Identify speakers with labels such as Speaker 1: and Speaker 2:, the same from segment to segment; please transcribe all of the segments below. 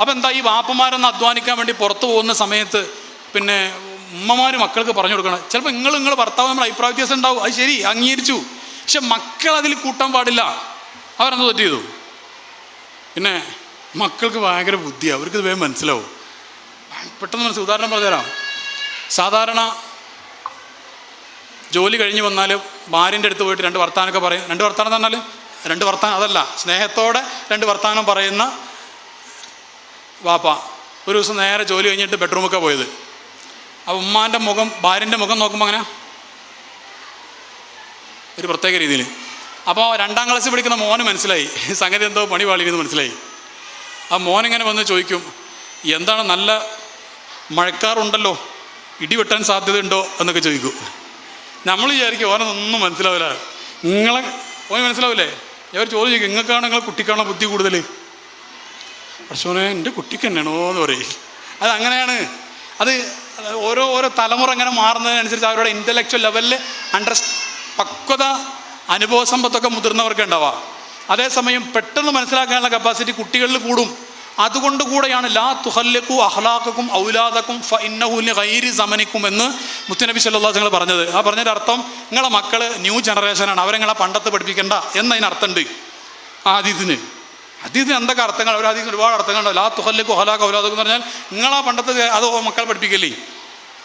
Speaker 1: അപ്പം എന്താ ഈ വാപ്പമാരൊന്ന് അധ്വാനിക്കാൻ വേണ്ടി പുറത്തു പോകുന്ന സമയത്ത് പിന്നെ ഉമ്മമാർ മക്കൾക്ക് പറഞ്ഞു കൊടുക്കണം. ചിലപ്പോൾ നിങ്ങൾ നിങ്ങൾ ഭർത്താവ് നമ്മൾ അഭിപ്രായ വ്യത്യാസം ഉണ്ടാവും. അത് ശരി അംഗീകരിച്ചു. പക്ഷെ മക്കൾ അതിൽ കൂട്ടാൻ പാടില്ല. അവരെന്ത് തെറ്റ് ചെയ്തു? പിന്നെ മക്കൾക്ക് ഭയങ്കര ബുദ്ധിയാണ് അവർക്ക് വേഗം മനസ്സിലാവും. പെട്ടെന്ന് മനസ്സിൽ ഉദാഹരണം പറഞ്ഞുതരാം. സാധാരണ ജോലി കഴിഞ്ഞ് വന്നാൽ ഭാര്യന്റെ അടുത്ത് പോയിട്ട് രണ്ട് വർത്താനമൊക്കെ പറയും. രണ്ട് വർത്താനം പറഞ്ഞാൽ രണ്ട് വർത്താനം അതല്ല സ്നേഹത്തോടെ രണ്ട് വർത്താനം പറയുന്ന വാപ്പ ഒരു ദിവസം നേരെ ജോലി കഴിഞ്ഞിട്ട് ബെഡ്റൂമൊക്കെ പോയത്. അപ്പോൾ ഉമ്മാന്റെ മുഖം ഭാര്യന്റെ മുഖം നോക്കുമ്പോൾ അങ്ങനെ ഒരു പ്രത്യേക രീതിയിൽ അപ്പോൾ രണ്ടാം ക്ലാസ്സിൽ പഠിക്കുന്ന മോന് മനസ്സിലായി. സംഗതി എന്തോ പണി പാളിയെന്ന് മനസ്സിലായി. ആ മോനിങ്ങനെ വന്ന് ചോദിക്കും എന്താണ് നല്ല മഴക്കാറുണ്ടല്ലോ? ഇടിവെട്ടാൻ സാധ്യതയുണ്ടോ? എന്നൊക്കെ ചോദിക്കും. നമ്മൾ വിചാരിക്കും ഓനൊന്നും മനസ്സിലാവില്ല. നിങ്ങളെ ഓന് മനസ്സിലാവില്ലേ? ചോദ്യം ചോദിക്കും നിങ്ങൾക്കാണ് നിങ്ങളെ കുട്ടിക്കാണോ ബുദ്ധി കൂടുതൽ പക്ഷോനെ എന്റെ കുട്ടിക്ക് തന്നെയാണോ എന്ന് പറയും. അത് അങ്ങനെയാണ്. അത് ഓരോ ഓരോ തലമുറ ഇങ്ങനെ മാറുന്നതിനനുസരിച്ച് അവരുടെ ഇന്റലക്ച്വൽ ലെവലിൽ അണ്ടർ പക്വത അനുഭവ സമ്പത്തൊക്കെ മുതിർന്നവർക്ക് ഉണ്ടാവാം. അതേസമയം പെട്ടെന്ന് മനസ്സിലാക്കാനുള്ള കപ്പാസിറ്റി കുട്ടികളിൽ കൂടും. അതുകൊണ്ട് കൂടെയാണ് ലാ തുഹല്ലക്കു അഹ്ലാക്കും ഔലാദക്കും ഫ ഇന്നഹുലിന് കൈരി സമനിക്കും എന്ന് മുത്തുനബി സല്ലാ നിങ്ങൾ പറഞ്ഞത്. ആ പറഞ്ഞതിന്റെ അർത്ഥം നിങ്ങളെ മക്കൾ ന്യൂ ജനറേഷനാണ്. അവരെ നിങ്ങളെ പണ്ടത്ത് പഠിപ്പിക്കേണ്ട എന്നതിനർത്ഥമുണ്ട് ആ അതീതിന് എന്തൊക്കെ അർത്ഥങ്ങൾ? അവർ അതീതിന് ഒരുപാട് അർത്ഥങ്ങളുണ്ട്. ലാ തുഹല്ലക്കു കുഹലാ ഔലാദക്കും എന്ന് പറഞ്ഞാൽ നിങ്ങളാ പണ്ടത്തെ അത് മക്കളെ പഠിപ്പിക്കല്ലേ?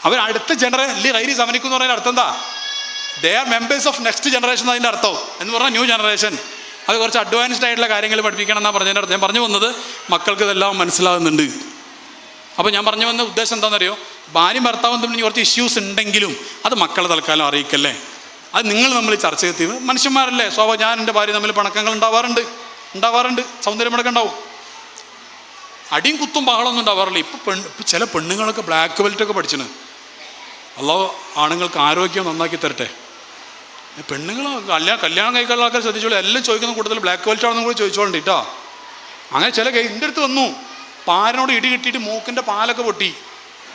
Speaker 1: അവർ അടുത്ത ജനറേഷൻ അല്ലേ ഗൈരി സമനിക്കും എന്ന് പറഞ്ഞാൽ അർത്ഥം എന്താ? They are members of next generation അതിന്റെ അർത്ഥം. എന്ന് പറഞ്ഞാൽ ന്യൂ ജനറേഷൻ അത് കുറച്ച് അഡ്വാൻസ്ഡ് ആയിട്ടുള്ള കാര്യങ്ങൾ പഠിപ്പിക്കണം എന്നാണ് പറഞ്ഞതിന്റെ അർത്ഥം. ഞാൻ പറഞ്ഞു വന്നത് മക്കൾക്ക് ഇതെല്ലാം മനസ്സിലാകുന്നുണ്ട്. അപ്പോൾ ഞാൻ പറഞ്ഞു വന്ന ഉദ്ദേശം എന്താണെന്നറിയോ? ഭാര്യയും ഭർത്താവും തമ്മിൽ കുറച്ച് ഇഷ്യൂസ് ഉണ്ടെങ്കിലും അത് മക്കളെ തൽക്കാലം അറിയിക്കല്ലേ? അത് നിങ്ങൾ നമ്മൾ ചർച്ച ചെയ്ത് മനുഷ്യന്മാരല്ലേ? സ്വാഭാവം ഞാൻ എന്റെ ഭാര്യ തമ്മിൽ പണക്കങ്ങൾ ഉണ്ടാവാറുണ്ട്. ഉണ്ടാവാറുണ്ട്. സൗന്ദര്യമടക്കം ഉണ്ടാവും. അടിയും കുത്തും ബഹളമൊന്നും ഉണ്ടാവാറില്ല. ഇപ്പം പെണ്ണ് ഇപ്പം ചില പെണ്ണുങ്ങളൊക്കെ ബ്ലാക്ക് ബെൽറ്റൊക്കെ പഠിച്ചിന്. അല്ലോ ആണുങ്ങൾക്ക് ആരോഗ്യം നന്നാക്കി തരട്ടെ. പെണ്ണുങ്ങൾ കല്യാണം കല്യാണം കഴിക്കാനുള്ള ആൾക്കാർ ശ്രദ്ധിച്ചോളൂ. എല്ലാം ചോദിക്കുന്ന കൂടുതൽ ബ്ലാക്ക് ബെൽറ്റ് ആണെന്നും കൂടി ചോദിച്ചോളുണ്ട് കേട്ടോ. അങ്ങനെ ചില കൈ എന്റെ അടുത്ത് വന്നു. പാരനോട് ഇടി കിട്ടിയിട്ട് മൂക്കിന്റെ പാലൊക്കെ പൊട്ടി.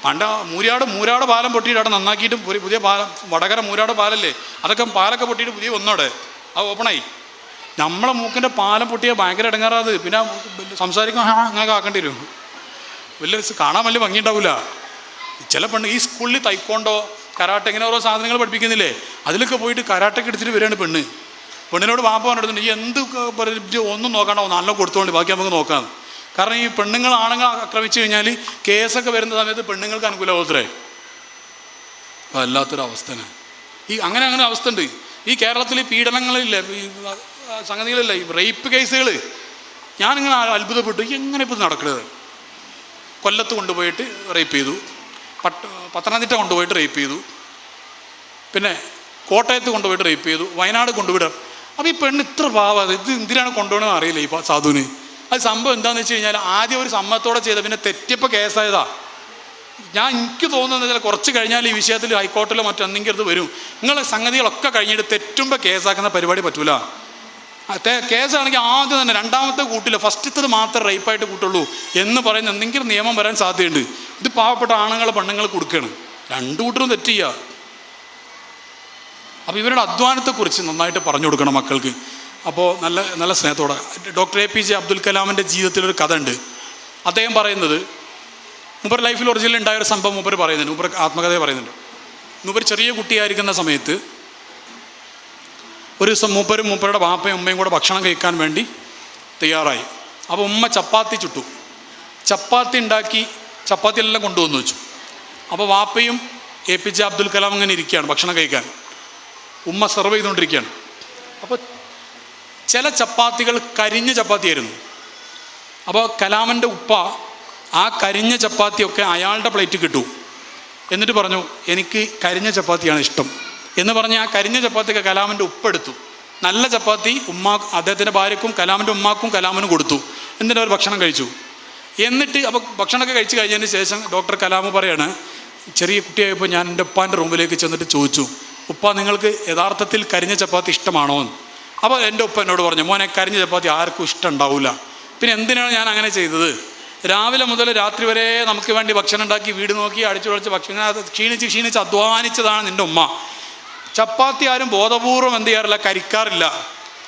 Speaker 1: പണ്ട മൂരാട് മൂരാട് പാലം പൊട്ടിയിട്ട് അവിടെ നന്നാക്കിയിട്ടും പുതിയ പാലം വടകര മൂരാട് പാലല്ലേ? അതൊക്കെ പാലൊക്കെ പൊട്ടിയിട്ട് പുതിയ വന്നോടെ അത് ഓപ്പണായി നമ്മളെ മൂക്കിന്റെ പാലം പൊട്ടിയ ഭയങ്കര ഇടങ്ങാറാത് പിന്നെ സംസാരിക്കാൻ അങ്ങനെ ആക്കേണ്ടി വരും. വലിയ കാണാൻ വലിയ ഭംഗി ഉണ്ടാവില്ല ചില പെണ്ണ് ഈ സ്കൂളിൽ തൈക്കോണ്ടോ കരാട്ടെ ഇങ്ങനെ ഓരോ സാധനങ്ങൾ പഠിപ്പിക്കുന്നില്ലേ? അതിലൊക്കെ പോയിട്ട് കരാട്ടൊക്കെ എടുത്തിട്ട് വരികയാണ് പെണ്ണ്. പെണ്ണിനോട് വാപ്പ പറഞ്ഞിട്ടുണ്ട് ഈ എന്ത് ഒന്നും നോക്കണ്ട നല്ല കൊടുത്തോണ്ട് ബാക്കി നമുക്ക് നോക്കാം. കാരണം ഈ പെണ്ണുങ്ങൾ ആണുങ്ങൾ ആക്രമിച്ചു കഴിഞ്ഞാൽ കേസൊക്കെ വരുന്ന സമയത്ത് പെണ്ണുങ്ങൾക്ക് അനുകൂലമാവത്രേ വല്ലാത്തൊരു അവസ്ഥയാണ് ഈ അങ്ങനെ അങ്ങനെ അവസ്ഥ ഉണ്ട്. ഈ കേരളത്തിൽ പീഡനങ്ങളില്ല? സംഗതികളില്ല ഈ റേപ്പ് കേസുകൾ ഞാനിങ്ങനെ അത്ഭുതപ്പെട്ടു. എങ്ങനെ ഇപ്പോൾ നടക്കുന്നത് കൊല്ലത്ത് കൊണ്ടുപോയിട്ട് റേപ്പ് ചെയ്തു. പട്ട പത്തനംതിട്ട കൊണ്ടുപോയിട്ട് റേപ്പ് ചെയ്തു. പിന്നെ കോട്ടയത്ത് കൊണ്ടുപോയിട്ട് റേപ്പ് ചെയ്തു. വയനാട് കൊണ്ടുവിടാം. അപ്പോൾ ഈ പെണ്ണ് ഇത്ര പാവാത് ഇത് എന്തിനാണ് കൊണ്ടുപോകണമെന്ന് അറിയില്ല ഈ സാധുവിന്? അത് സംഭവം എന്താണെന്ന് വെച്ച് കഴിഞ്ഞാൽ ആദ്യം ഒരു സമ്മതത്തോടെ ചെയ്ത പിന്നെ തെറ്റിപ്പോൾ കേസായതാ. ഞാൻ എനിക്ക് തോന്നുന്നത് വെച്ചാൽ കുറച്ച് കഴിഞ്ഞാൽ ഈ വിഷയത്തിൽ ഹൈക്കോർട്ടിലോ മറ്റെന്തെങ്കിലും ഇത് വരും. നിങ്ങളെ സംഗതികളൊക്കെ കഴിഞ്ഞിട്ട് തെറ്റുമ്പോൾ കേസാക്കുന്ന പരിപാടി പറ്റൂല. കേസാണെങ്കിൽ ആദ്യം തന്നെ രണ്ടാമത്തെ കൂട്ടില്ല ഫസ്റ്റത്തത് മാത്രമേ റേപ്പായിട്ട് കൂട്ടുള്ളൂ എന്ന് പറയുന്ന എന്തെങ്കിലും നിയമം വരാൻ സാധ്യതയുണ്ട്. ഇത് പാവപ്പെട്ട ആണുങ്ങളെ പെണ്ണുങ്ങൾ കൊടുക്കുകയാണ് രണ്ടു കൂട്ടരും തെറ്റ് ചെയ്യുക അപ്പോൾ ഇവരുടെ അധ്വാനത്തെക്കുറിച്ച് നന്നായിട്ട് പറഞ്ഞു കൊടുക്കണം മക്കൾക്ക്. അപ്പോൾ നല്ല നല്ല സ്നേഹത്തോടെ. Doctor A P J Abdul കലാമിന്റെ ജീവിതത്തിലൊരു കഥ ഉണ്ട്. അദ്ദേഹം പറയുന്നത് മൂപ്പർ ലൈഫിൽ ഒറിജിനൽ ഉണ്ടായ ഒരു സംഭവം മൂപ്പർ പറയുന്നുണ്ട്. മൂപ്പർ ആത്മകഥയെ പറയുന്നുണ്ട്. മൂപ്പർ ചെറിയ കുട്ടിയായിരിക്കുന്ന സമയത്ത് ഒരു ദിവസം മൂപ്പരും മൂപ്പരുടെ വാപ്പയും ഉമ്മയും കൂടെ ഭക്ഷണം കഴിക്കാൻ വേണ്ടി തയ്യാറായി. അപ്പോൾ ഉമ്മ ചപ്പാത്തി ചുട്ടു. ചപ്പാത്തി ഉണ്ടാക്കി ചപ്പാത്തി എല്ലാം കൊണ്ടുവന്നു വെച്ചു. അപ്പോൾ വാപ്പയും A P J Abdul Kalam അങ്ങനെ ഇരിക്കുകയാണ് ഭക്ഷണം കഴിക്കാൻ. ഉമ്മ സെർവ് ചെയ്തുകൊണ്ടിരിക്കുകയാണ്. അപ്പോൾ ചില ചപ്പാത്തികൾ കരിഞ്ഞ ചപ്പാത്തിയായിരുന്നു. അപ്പോൾ കലാമന്റെ ഉപ്പ ആ കരിഞ്ഞ ചപ്പാത്തിയൊക്കെ അയാളുടെ പ്ലേറ്റ് കിട്ടു. എന്നിട്ട് പറഞ്ഞു എനിക്ക് കരിഞ്ഞ ചപ്പാത്തിയാണ് ഇഷ്ടം. എന്ന് പറഞ്ഞ് ആ കരിഞ്ഞ ചപ്പാത്തിക്ക് കലാമിന്റെ ഉപ്പെടുത്തു. നല്ല ചപ്പാത്തി ഉമ്മ അദ്ദേഹത്തിന്റെ ഭാര്യക്കും കലാമിന്റെ ഉമ്മാക്കും കലാമിനും കൊടുത്തു. എന്നിട്ട് അവർ ഭക്ഷണം കഴിച്ചു. എന്നിട്ട് അപ്പോൾ ഭക്ഷണമൊക്കെ കഴിച്ചു കഴിഞ്ഞതിന് ശേഷം ഡോക്ടർ കലാമ് പറയാണ് ചെറിയ കുട്ടിയായപ്പോൾ ഞാൻ എന്റെ ഉപ്പാന്റെ റൂമിലേക്ക് ചെന്നിട്ട് ചോദിച്ചു ഉപ്പ നിങ്ങൾക്ക് യഥാർത്ഥത്തിൽ കരിഞ്ഞ ചപ്പാത്തി ഇഷ്ടമാണോ? എന്ന് അപ്പോൾ എന്റെ ഉപ്പ എന്നോട് പറഞ്ഞു മോനെ കരിഞ്ഞ ചപ്പാത്തി ആർക്കും ഇഷ്ടം ഉണ്ടാവില്ല പിന്നെ എന്തിനാണ് ഞാൻ അങ്ങനെ ചെയ്തത്? രാവിലെ മുതൽ രാത്രി വരെ നമുക്ക് വേണ്ടി ഭക്ഷണം ഉണ്ടാക്കി വീട് നോക്കി അടിച്ചു പൊളിച്ച് ഭക്ഷണം ക്ഷീണിച്ച് ക്ഷീണിച്ച് അധ്വാനിച്ചതാണ് നിന്റെ ഉമ്മ. ചപ്പാത്തി ആരും ബോധപൂർവം എന്ത് ചെയ്യാറില്ല കരിക്കാറില്ല.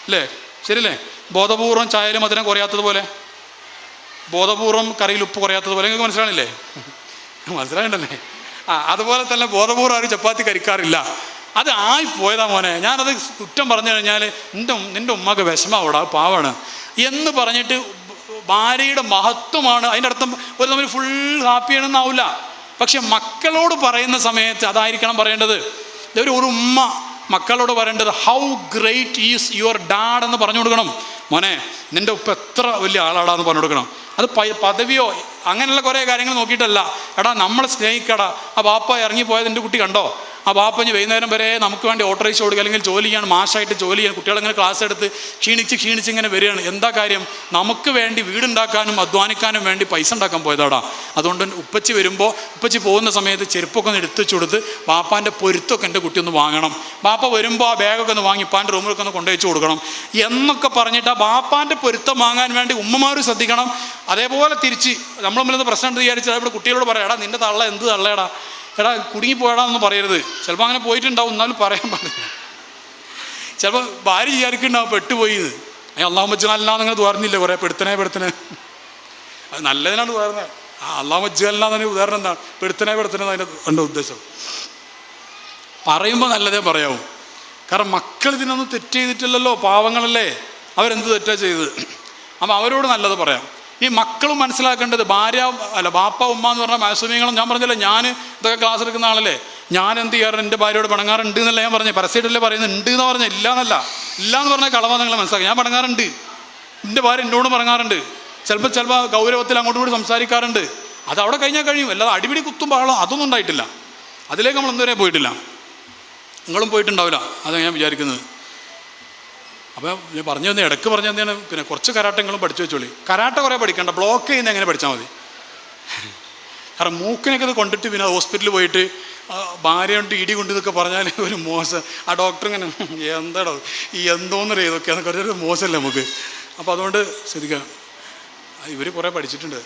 Speaker 1: അല്ലേ ശരിയല്ലേ? ബോധപൂർവം ചായയിലും മധുരം കുറയാത്തതുപോലെ. ബോധപൂർവം കറിയിൽ ഉപ്പ് കുറയാത്തതുപോലെ. നിങ്ങൾക്ക് മനസ്സിലാണില്ലേ മനസ്സിലായിട്ടല്ലേ ആ അതുപോലെ തന്നെ ബോധപൂർവം ആരും ചപ്പാത്തി കരിക്കാറില്ല. അത് ആയി പോയതാ മോനെ. ഞാനത് കുറ്റം പറഞ്ഞു കഴിഞ്ഞാൽ നിന്റെ നിന്റെ ഉമ്മക്ക് വിഷമാവൂടാ പാവാണ്. എന്ന് പറഞ്ഞിട്ട് ഭാര്യയുടെ മഹത്വമാണ്. അതിന്റെ അർത്ഥം ഒരു തമ്മിൽ ഫുൾ ഹാപ്പി ആണെന്നാവില്ല പക്ഷെ മക്കളോട് പറയുന്ന സമയത്ത് അതായിരിക്കണം പറയേണ്ടത്. ഒരു ഉമ്മ മക്കളോട് പറയേണ്ടത് how great is your dad എന്ന് പറഞ്ഞു കൊടുക്കണം. മോനെ നിന്റെ ഉപ്പ എത്ര വലിയ ആളാടാന്ന് പറഞ്ഞു കൊടുക്കണം. അത് പദവിയോ അങ്ങനെയുള്ള കുറേ കാര്യങ്ങൾ നോക്കിയിട്ടല്ല. എടാ നമ്മൾ സ്നേഹിക്കടാ. ആ ബാപ്പ ഇറങ്ങിപ്പോയത് എന്റെ കുട്ടി കണ്ടോ? ആ പാപ്പഞ്ഞ് വൈകുന്നേരം വരെ നമുക്ക് വേണ്ടി ഓട്ടോറിക്ഷ കൊടുക്കുക അല്ലെങ്കിൽ ജോലി ചെയ്യാൻ മാഷായിട്ട് ജോലി ചെയ്യാൻ കുട്ടികളിങ്ങനെ ക്ലാസ് എടുത്ത് ക്ഷീണിച്ച് ക്ഷീണിച്ച് ഇങ്ങനെ വരികയാണ്. എന്താ കാര്യം? നമുക്ക് വേണ്ടി വീടുണ്ടാക്കാനും അധ്വാനിക്കാനും വേണ്ടി പൈസ ഉണ്ടാക്കാൻ പോയതാടാ. അതുകൊണ്ട് ഉപ്പച്ചി വരുമ്പോൾ ഉപ്പച്ചി പോകുന്ന സമയത്ത് ചെരുപ്പൊക്കെ ഒന്ന് എടുത്തു കൊടുത്ത് പാപ്പാന്റെ പൊരുത്തൊക്കെ എന്റെ കുട്ടി ഒന്ന് വാങ്ങണം. പാപ്പ വരുമ്പോൾ ആ ബാഗൊക്കെ ഒന്ന് വാങ്ങി ഇപ്പാന്റെ റൂമിലൊക്കെ ഒന്ന് കൊണ്ടുവച്ച് കൊടുക്കണം. എന്നൊക്കെ പറഞ്ഞിട്ട് ആ പാപ്പാന്റെ പൊരുത്തം വാങ്ങാൻ വേണ്ടി ഉമ്മമാരും ശ്രദ്ധിക്കണം. അതേപോലെ തിരിച്ച് നമ്മൾ തമ്മിലൊന്ന് പ്രശ്നം വിചാരിച്ചാൽ ഇവിടെ കുട്ടികളോട് പറയാം എടാ നിന്റെ തള്ള എന്ത് തള്ളയടാ എടാ കുടുങ്ങിപ്പോയടാന്ന് പറയരുത്. ചിലപ്പോൾ അങ്ങനെ പോയിട്ടുണ്ടാവും എന്നാലും പറയാൻ പാടില്ല. ചിലപ്പോൾ ഭാര്യ വിചാരിക്കുന്നുണ്ടാവും പെട്ടുപോയി എന്ന് അയ്യ അള്ളാഹു മജ്ജല്ല നിങ്ങൾ തുറന്നില്ല കുറേ പെടുത്തനെ പെടുത്തനെ അത് നല്ലതിനാണ് ഉദാഹരണം ആ അള്ളാഹു മജ്ജല്ല എന്നതിന് ഉദാഹരണം എന്താണ് പെടുത്തനെ പെടുത്തനെ അതിന്റെ എന്റെ ഉദ്ദേശം. പറയുമ്പോൾ നല്ലതേ പറയാവും. കാരണം മക്കൾ ഇതിനൊന്നും തെറ്റ് ചെയ്തിട്ടില്ലല്ലോ പാവങ്ങളല്ലേ. അവരെന്ത് തെറ്റാ ചെയ്തത്? അപ്പം അവരോട് നല്ലത് പറയാം. ഈ മക്കളും മനസ്സിലാക്കേണ്ടത് ഭാര്യ അല്ല ബാപ്പ ഉമ്മ എന്ന് പറഞ്ഞാൽ മാസൂമികളും ഞാൻ പറഞ്ഞില്ല ഞാൻ ഇതൊക്കെ ക്ലാസ് എടുക്കുന്ന ആളല്ലേ? ഞാൻ എന്ത് ചെയ്യാറുണ്ട്? എന്റെ ഭാര്യയോട് പണങ്ങാറുണ്ട് എന്നല്ല ഞാൻ പറഞ്ഞു. പരസ്യമായിട്ടല്ലേ പറയുന്നത്? ഉണ്ട് എന്ന് പറഞ്ഞാൽ ഇല്ല എന്നല്ല. ഇല്ല എന്ന് പറഞ്ഞാൽ കളവാ നിങ്ങൾ മനസ്സിലാക്കി ഞാൻ പണങ്ങാറുണ്ട് എന്റെ ഭാര്യ എന്നോട് പറങ്ങാറുണ്ട് ചിലപ്പോൾ ചിലപ്പോൾ ഗൗരവത്തിൽ അങ്ങോട്ടും കൂടി സംസാരിക്കാറുണ്ട്. അത് അവിടെ കഴിഞ്ഞാൽ കഴിയും. അല്ലാതെ അടിപിടി കുത്തും ബഹളം അതൊന്നും ഉണ്ടായിട്ടില്ല. അതിലേക്ക് നമ്മൾ എന്തുവരെ പോയിട്ടില്ല? നിങ്ങളും പോയിട്ടുണ്ടാവില്ല. അതാണ് ഞാൻ വിചാരിക്കുന്നത്. അപ്പോൾ ഞാൻ പറഞ്ഞു തന്നെ ഇടയ്ക്ക് പറഞ്ഞു തന്നെയാണ് പിന്നെ കുറച്ച് കരാട്ടങ്ങളും പഠിച്ചു വെച്ചോളി. കരാട്ട കുറേ പഠിക്കണ്ട. ബ്ലോക്ക് ചെയ്യുന്ന എങ്ങനെ പഠിച്ചാൽ മതി? കാരണം മൂക്കിനൊക്കെ ഇത് കൊണ്ടിട്ട് പിന്നെ ഹോസ്പിറ്റലിൽ പോയിട്ട് ഭാര്യ കൊണ്ട് ഇടി കൊണ്ട് ഇതൊക്കെ പറഞ്ഞാൽ ഒരു മോശം. ആ ഡോക്ടർ ഇങ്ങനെ എന്താടോ ഈ എന്തോന്ന് ഇതൊക്കെ? അതൊക്കെ ഒരു മോശമല്ലേ നമുക്ക്? അപ്പോൾ അതുകൊണ്ട് ശ്രദ്ധിക്കാം. ഇവർ കുറേ പഠിച്ചിട്ടുണ്ട്.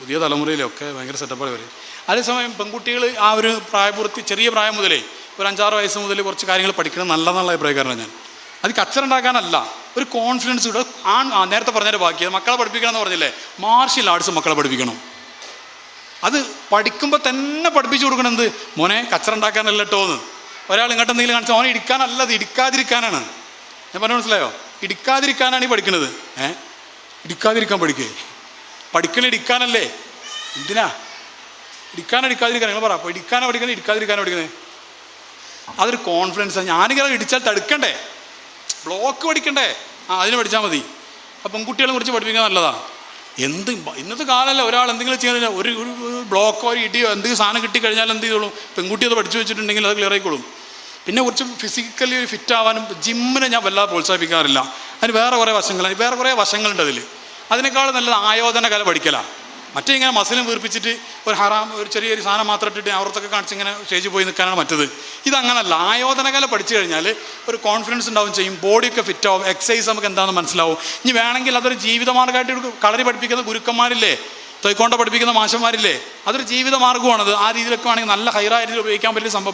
Speaker 1: പുതിയ തലമുറയിലൊക്കെ ഭയങ്കര സെറ്റപ്പാണ് ഇവർ അതേസമയം പെൺകുട്ടികൾ ആ ഒരു പ്രായപൂർത്തി ചെറിയ പ്രായം മുതലേ ഒരു അഞ്ചാറ് വയസ്സ് മുതൽ കുറച്ച് കാര്യങ്ങൾ പഠിക്കണം നല്ലതെന്നുള്ള അഭിപ്രായക്കാരനാണ് ഞാൻ. അത് കച്ചറുണ്ടാക്കാനല്ല ഒരു കോൺഫിഡൻസ് ഇവിടെ ആൺ നേരത്തെ പറഞ്ഞൊരു ബാക്കി മക്കളെ പഠിപ്പിക്കണം എന്ന് പറഞ്ഞില്ലേ? മാർഷ്യൽ ആർട്സ് മക്കളെ പഠിപ്പിക്കണം. അത് പഠിക്കുമ്പോൾ തന്നെ പഠിപ്പിച്ചു കൊടുക്കണം എന്ത്? മോനെ കച്ചറുണ്ടാക്കാനല്ല കേട്ടോ എന്ന്. ഒരാൾ ഇങ്ങോട്ട് എന്തെങ്കിലും കാണിച്ചാൽ മോനെ ഇടിക്കാനല്ല അത് ഇടിക്കാതിരിക്കാനാണ്. ഞാൻ പറഞ്ഞു മനസ്സിലായോ? ഇടിക്കാതിരിക്കാനാണ് ഈ പഠിക്കുന്നത് ഏ? ഇടിക്കാതിരിക്കാൻ പഠിക്കേ. പഠിക്കണ ഇടിക്കാനല്ലേ? എന്തിനാ? ഇടിക്കാനോ ഇടിക്കാതിരിക്കാൻ നിങ്ങൾ പറ. അപ്പോൾ ഇടിക്കാനോ പഠിക്കുന്നത് ഇടിക്കാതിരിക്കാനോ പഠിക്കുന്നത് അതൊരു കോൺഫിഡൻസ് ഞാനിങ്ങനെ ഇടിച്ചാൽ തടുക്കണ്ടേ? ബ്ലോക്ക് പഠിക്കണ്ടേ? ആ അതിന് പഠിച്ചാൽ മതി. അപ്പം പെൺകുട്ടികളെ കുറിച്ച് പഠിപ്പിക്കാൻ നല്ലതാ. എന്ത് ഇന്നത്തെ കാലമല്ല ഒരാൾ എന്തെങ്കിലും ചെയ്യാൻ ഒരു ഒരു ബ്ലോക്കോ ഒരു ഇടിയോ എന്തെങ്കിലും സാധനം കിട്ടിക്കഴിഞ്ഞാൽ എന്ത് ചെയ്തോളും? പെൺകുട്ടി അത് പഠിച്ചു വെച്ചിട്ടുണ്ടെങ്കിൽ അത് ക്ലിയർ ആയിക്കോളും. പിന്നെ കുറച്ച് ഫിസിക്കലി ഫിറ്റ് ആവാനും ജിമ്മിനെ ഞാൻ വല്ലാതെ പ്രോത്സാഹിപ്പിക്കാറില്ല. അതിന് വേറെ കുറേ വശങ്ങളാണ്. വേറെ കുറേ വശങ്ങളുണ്ട് അതിൽ അതിനേക്കാൾ നല്ലത് ആയോധന കല പഠിക്കലാണ് മറ്റേ ഇങ്ങനെ മസിലും വീർപ്പിച്ചിട്ട് ഒരു ഹറാം ഒരു ചെറിയൊരു സാധനം മാത്രം ഇട്ടിട്ട് അവർത്തൊക്കെ കാണിച്ച് ഇങ്ങനെ സ്റ്റേജിൽ പോയി നിൽക്കാനാണ് മറ്റത്. ഇതങ്ങനല്ല. ആയോധന കല പഠിച്ചു കഴിഞ്ഞാൽ ഒരു കോൺഫിഡൻസ് ഉണ്ടാവും ചെയ്യും. ബോഡിയൊക്കെ ഫിറ്റ് ആവും. എക്സസൈസ് നമുക്ക് എന്താണെന്ന് മനസ്സിലാവും. ഇനി വേണമെങ്കിൽ അതൊരു ജീവിതമാർഗമായിട്ട് കളരി പഠിപ്പിക്കുന്ന ഗുരുക്കന്മാരില്ലേ? തൊയ്ക്കോണ്ട പഠിപ്പിക്കുന്ന മാഷന്മാരില്ലേ? അതൊരു ജീവിത മാർഗമാണത് ആ രീതിയിലൊക്കെ വേണമെങ്കിൽ നല്ല ഹൈറായ രീതിയിൽ ഉപയോഗിക്കാൻ പറ്റിയ സംഭവം